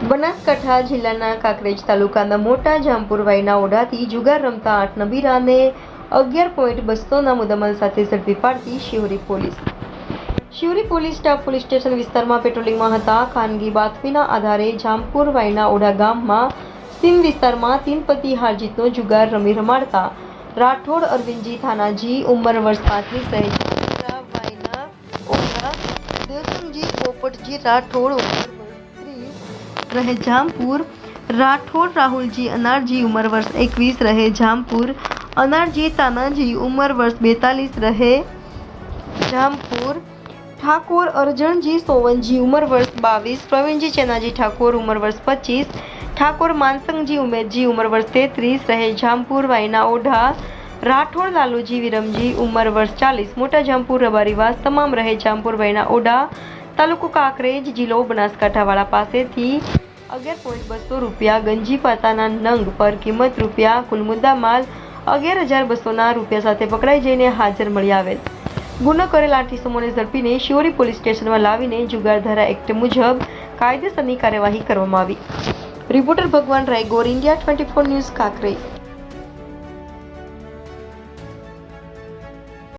બનાસકાંઠા જિલ્લાના કાંકરેજ તાલુકાના મોટા જામપુર વાયના ઓઢાથી જુગાર રમતા આઠ નબીરાને અગિયાર પોઈન્ટ બસોના મુદ્દામાલ સાથે ઝડપી પાડતી Shivri police. Shivri police staff police station વિસ્તારમાં પેટ્રોલિંગમાં હતા. ખાનગી બાતમીના આધારે જામપુર વાયના ઓઢા ગામમાં સીમ વિસ્તારમાં તીનપતિ હારજીતનો જુગાર રમી રમાડતા રાઠોડ અરવિંદજી થાનાજી ઉંમર વર્ષ પાંત્રીસ સહિત વાયના ઓઢા પોપટજી રાઠોડ ઉંમર રહે જામપુર રાઠોડ રાહુલજી અનારજી ઉંમર વર્ષ એકવીસ રહે જામપુર અનારજી તાનાજી ઉંમર વર્ષ બેતાલીસ રહે જામપુર ઠાકોર અરજણજી સોવનજી ઉંમર વર્ષ બાવીસ પ્રવીણજી ચેનાજી ઠાકોર ઉંમર વર્ષ પચીસ ઠાકોર માનસંગજી ઉમેદજી ઉંમર વર્ષ તેત્રીસ રહે જામપુર વાયના ઓઢા રાઠોડ લાલુજી વિરમજી ઉંમર વર્ષ ચાલીસ મોટા જામપુર રબારીવાસ તમામ રહે જામપુર વાયના ઓઢા તાલુકો કાંકરેજ જિલ્લો બનાસકાંઠાવાળા પાસેથી અગિયાર પોઈન્ટ બસો રૂપિયા, ગંજી પાતાના નંગ પર કિંમત રૂપિયા, કુલ મુદ્દા માલ અગિયાર હજાર બસોના રૂપિયા સાથે પકડાઈ જઈને હાજર મળી આવેલ. ગુનો કરેલ આઠ ઝડપીને શિવરી પોલીસ સ્ટેશનમાં લાવીને જુગારધારા એક્ટ મુજબ કાયદેસરની કાર્યવાહી કરવામાં આવી. Reporter Bhagwan Rai Gor India twenty four news Kankrej